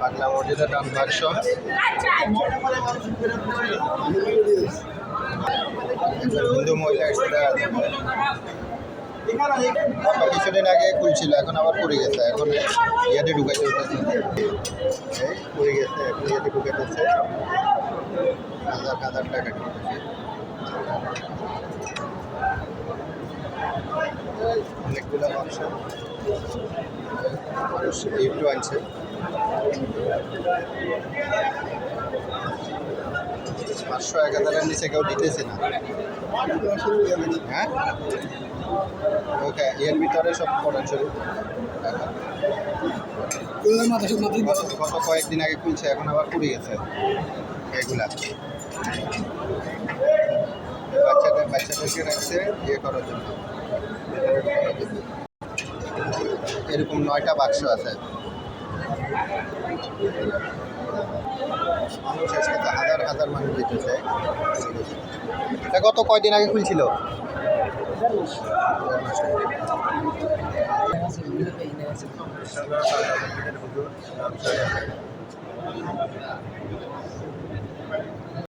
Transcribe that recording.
বাংলা মসজিদের ডান বাক্স। হিন্দু মহিলা কিছুদিন আগে খুলছিল, এখন আবার পড়ে গেছে, এখন ইয়াতে ঢুকাইতে হইতেছে। এই পড়ে গেছে, এখন ইয়াতে ঢুকাইতেছে। হাজার হাজার টাকা অনেকগুলো বাক্স মানুষ একটু আনছে। পাঁচশো এক হাজারের নিচে কেউ দিতেছে না। হ্যাঁ? ওকে এর ভিতরে সব পড়ান শুরু গত গত কয়েকদিন আগে খুলছে এখন আবার পুড়ে গেছে। এগুলা। করার জন্য। এরকম নয়টা বাক্স আছে। হাজার হাজার মানুষ এটা গত কয়দিন আগে খুলছিল?